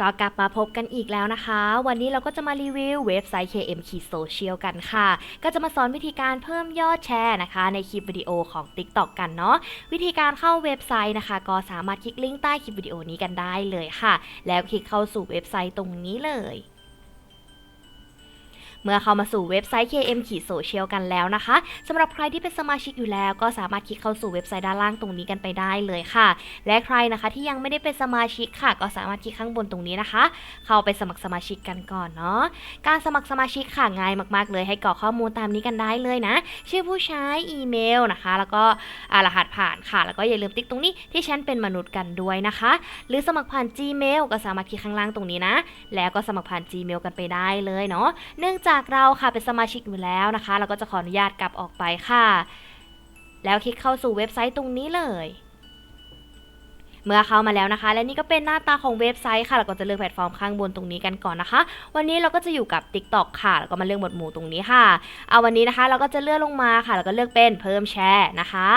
ก็กลับมาพบกันอีกแล้วนะคะ วันนี้เราก็จะมารีวิวเว็บไซต์ KM Social กันค่ะ ก็จะมาสอนวิธีการเพิ่มยอดแชร์นะคะ ในคลิปวิดีโอของ TikTok กันเนาะวิธีการเข้าเว็บไซต์นะคะ ก็สามารถคลิกลิงก์ใต้คลิปวิดีโอนี้กันได้เลยค่ะ แล้วคลิกเข้าสู่เว็บไซต์ตรงนี้เลย เมื่อเข้ามาสู่เว็บไซต์ KM ขีดโซเชียลกันแล้วนะคะสำหรับใครที่เป็นสมาชิกอยู่แล้ว ก็สามารถคลิกเข้าสู่เว็บไซต์ด้านล่างตรงนี้กันไปได้เลยค่ะ และใครนะคะที่ยังไม่ได้เป็นสมาชิกค่ะ ก็สามารถคลิกข้างบนตรงนี้นะคะ เข้าไปสมัครสมาชิกกันก่อนเนาะการสมัครสมาชิกค่ะง่ายมากๆ เลยให้กรอกข้อมูลตามนี้กันได้เลยนะ ชื่อผู้ใช้อีเมลนะคะ แล้วก็รหัสผ่านค่ะ แล้วก็อย่าลืมติ๊กตรงนี้ที่ฉันเป็นมนุษย์กันด้วยนะคะ หรือสมัครผ่าน Gmail ก็สามารถคลิกข้างล่างตรงนี้นะ แล้วก็สมัครผ่าน Gmail กันไปได้เลยเนาะเนื่องจากเราค่ะเป็นสมาชิกอยู่แล้วนะคะ เราก็จะขออนุญาตกลับออกไปค่ะ แล้วคลิกเข้าสู่เว็บไซต์ตรงนี้เลย เมื่อเข้ามาแล้วนะคะ และนี่ก็เป็นหน้าตาของเว็บไซต์ค่ะเราก็จะเลือกแพลตฟอร์มข้างบนตรงนี้กันก่อนนะคะ วันนี้เราก็จะอยู่กับ TikTok ค่ะแล้วก็มาเลือกหมวดหมู่ตรงนี้ค่ะเอาวันนี้นะคะ เราก็จะเลื่อนลงมาค่ะ แล้วก็เลือกเป็นเพิ่มแชร์นะคะ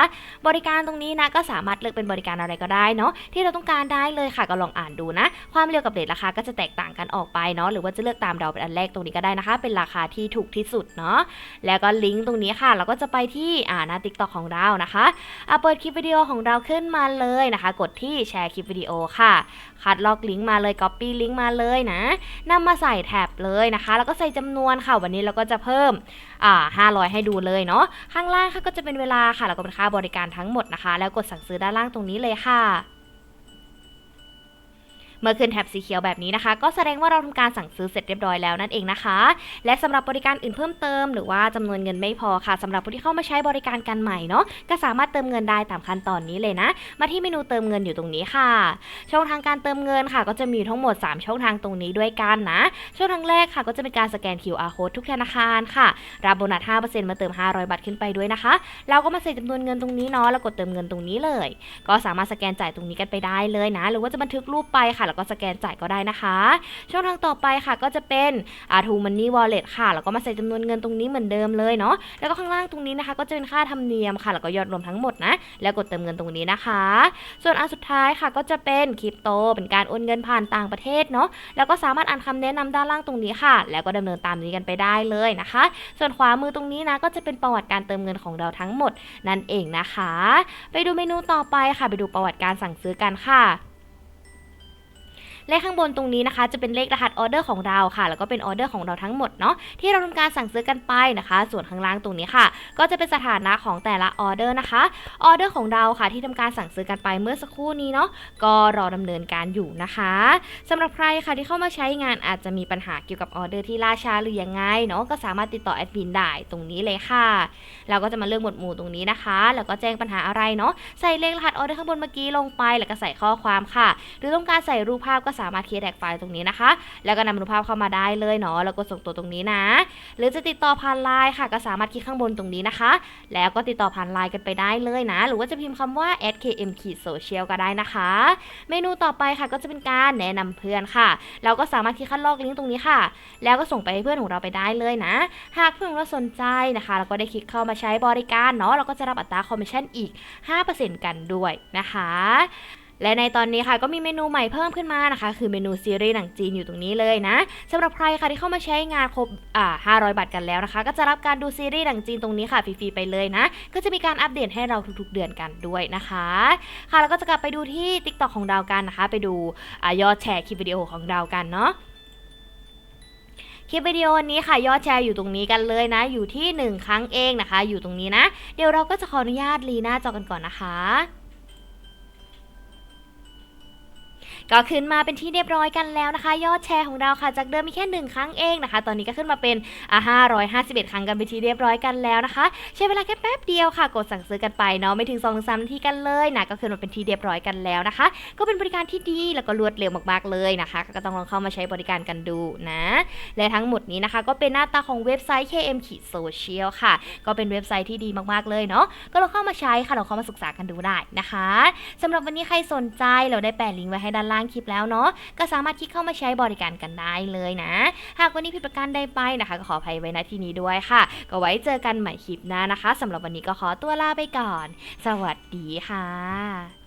บริการตรงนี้นะก็สามารถเลือกเป็นบริการอะไรก็ได้เนาะที่เราต้องการได้เลยค่ะก็ลองอ่านดูนะ ความเร็วกับเรทราคาก็จะแตกต่างกันออกไปเนาะหรือว่าจะเลือกตามเดาเป็นอันแรกตรงนี้ก็ได้นะคะ เป็นราคาที่ถูกที่สุดเนาะแล้วก็ลิงก์ตรงนี้ค่ะ เราก็จะไปที่อ่าหน้า TikTok ของเรานะคะอะเปิดคลิปวิดีโอของเราขึ้นมาเลยนะคะ กดที่แชร์คลิปวิดีโอค่ะ คัดลอกลิงก์มาเลย Copy ลิงก์มาเลยนะนำมาใส่แท็บเลยนะคะ แล้วก็ใส่จำนวนค่ะ วันนี้เราก็จะเพิ่มอ่า500 ให้ดูเลยเนาะ ข้างล่างค่ะก็จะเป็นเวลาค่ะ แล้วก็เป็นค่าบริการทั้งหมดนะคะ แล้วกดสั่งซื้อด้านล่างตรงนี้เลยค่ะ เมื่อขึ้นแท็บสีเขียวแบบนี้นะคะ ก็แสดงว่าเราทำการสั่งซื้อเสร็จเรียบร้อยแล้วนั่นเองนะคะ และสำหรับบริการอื่นเพิ่มเติม หรือว่าจำนวนเงินไม่พอค่ะสำหรับผู้ที่เข้ามาใช้บริการกันใหม่เนาะก็สามารถเติมเงินได้ตามขั้นตอนนี้เลยนะ มาที่เมนูเติมเงินอยู่ตรงนี้ค่ะ ช่องทางการเติมเงินค่ะ ก็จะมีทั้งหมด 3 ช่องทางตรงนี้ด้วยกันนะ ช่องทางแรกค่ะ ก็จะเป็นการสแกน QR code ทุกธนาคารค่ะรับโบนัส5%มาเติม 500 บาทขึ้นไปด้วยนะคะ เราก็มาใส่จำนวนเงินตรงนี้เนาะแล้วกดเติมเงินตรงนี้เลย ก็สามารถสแกนจ่ายตรงนี้กันไปได้เลยนะ หรือว่าจะบันทึกรูปไปค่ะแล้วก็สแกนจ่ายก็ได้นะคะ ช่องทางต่อไปค่ะก็จะเป็นอาทูมันนี่วอลเล็ตค่ะ แล้วก็มาใส่จำนวนเงินตรงนี้เหมือนเดิมเลยเนาะแล้วก็ข้างล่างตรงนี้นะคะ ก็จะเป็นค่าธรรมเนียมค่ะ แล้วก็ยอดรวมทั้งหมดนะ แล้วกดเติมเงินตรงนี้นะคะ ส่วนอันสุดท้ายค่ะก็จะเป็นคริปโต เป็นการโอนเงินผ่านต่างประเทศเนาะแล้วก็สามารถอ่านคำแนะนำด้านล่างตรงนี้ค่ะ แล้วก็ดำเนินตามนี้กันไปได้เลยนะคะ ส่วนขวามือตรงนี้นะก็จะเป็นประวัติการเติมเงินของเราทั้งหมดนั่นเองนะคะ ไปดูเมนูต่อไปค่ะ ไปดูประวัติการสั่งซื้อกันค่ะ เลขข้างบนตรงนี้นะคะจะเป็นเลขรหัสออเดอร์ของเราค่ะ แล้วก็เป็นออเดอร์ของเราทั้งหมดเนาะที่เราทำการสั่งซื้อกันไปนะคะ ส่วนข้างล่างตรงนี้ค่ะ ก็จะเป็นสถานะของแต่ละออเดอร์นะคะออเดอร์ของเราค่ะที่ทำการสั่งซื้อกันไปเมื่อสักครู่นี้เนาะก็รอดำเนินการอยู่นะคะสำหรับใครค่ะที่เข้ามาใช้งานอาจจะมีปัญหาเกี่ยวกับออเดอร์ที่ล่าช้าหรือยังไงเนาะก็สามารถติดต่อแอดมินได้ตรงนี้เลยค่ะเราก็จะมาเลือกหมวดหมู่ตรงนี้นะคะ แล้วก็แจ้งปัญหาอะไรเนาะใส่เลขรหัสออเดอร์ข้างบนเมื่อกี้ลงไป แล้วก็ใส่ข้อความค่ะ หรือต้องการใส่รูปภาพก็สามารถเคลียร์แท็กไฟล์ตรงนี้นะคะ แล้วก็นำรูปภาพเข้ามาได้เลยเนาะแล้วก็ส่งตัวตรงนี้นะ หรือจะติดต่อผ่านไลน์ค่ะ ก็สามารถคลิกข้างบนตรงนี้นะคะ แล้วก็ติดต่อผ่านไลน์กันไปได้เลยนะ หรือว่าจะพิมพ์คำว่า @km social ก็ได้นะคะ เมนูต่อไปค่ะก็จะเป็นการแนะนำเพื่อนค่ะ เราก็สามารถคลิกคัดลอกลิงก์ตรงนี้ค่ะ แล้วก็ส่งไปให้เพื่อนของเราไปได้เลยนะ หากเพื่อนเราสนใจนะคะเราก็ได้คลิกเข้ามาใช้บริการเนาะเราก็จะรับอัตราคอมมิชชั่นอีก 5%กันด้วยนะคะ และในตอนนี้ค่ะก็มีเมนูใหม่เพิ่มขึ้นมานะคะ คือเมนูซีรีส์หนังจีนอยู่ตรงนี้เลยนะสำหรับใครค่ะที่เข้ามาใช้งานครบอ่า500 บาทกันแล้วนะคะ ก็จะรับการดูซีรีส์หนังจีนตรงนี้ค่ะฟรีๆไปเลยนะ ก็จะมีการอัปเดตให้เราทุกๆเดือนกันด้วยนะคะ ค่ะแล้วก็จะกลับไปดูที่ TikTok ของเรากันนะคะ ไปดูอยอดแชร์คลิปวิดีโอของเรากันเนาะคลิปวิดีโอนี้ค่ะยอดแชร์อยู่ตรงนี้กันเลยนะ อยู่ที่ 1 ครั้งเองนะคะ อยู่ตรงนี้นะ เดี๋ยวเราก็จะขออนุญาตรีหน้าจอกันก่อนนะคะ ก็ขึ้นมาเป็นที่เรียบร้อยกันแล้วนะคะ ยอดแชร์ของเราค่ะ จากเดิมมีแค่หนึ่งครั้งเองนะคะ ตอนนี้ก็ขึ้นมาเป็นอ่า551 ครั้งกันไปนที่เรียบร้อยกันแล้วนะคะ ใช้เวลาแค่แป๊บเดียวค่ะ กดสั่งซื้อกันไปเนาะไม่ถึง2อสนาทีกันเลยนะก็ขึ้นมาเป็นที่เรียบร้อยกันแล้วนะคะ ก็เป็นบริการที่ดีแล้วก็รวดเร็วมากๆเลยนะคะ ก็ต้องลองเข้ามาใช้บริการกันดูนะ และทั้งหมดนี้นะคะ ก็เป็นหน้าตาของเว็บไซต์ KM Social ค่ะ ก็เป็นเว็บไซต์ที่ดีมากๆเลยเนาะก็ลองเข้ามาใช้ค่ะลองเข้ามาศึกษากันดูได้นะคะสำหรับวันนี้ใครสนใจเราได้แปะลิงก์ไว้ให้ด้านล่างคลิปแล้วเนาะก็สามารถคลิกเข้ามาใช้บริการกันได้เลยนะ หากวันนี้ผิดประการใดไปนะคะ ก็ขออภัยไว้ณที่นี้ด้วยค่ะ ก็ไว้เจอกันใหม่คลิปหน้านะคะสำหรับวันนี้ก็ขอตัวลาไปก่อน สวัสดีค่ะ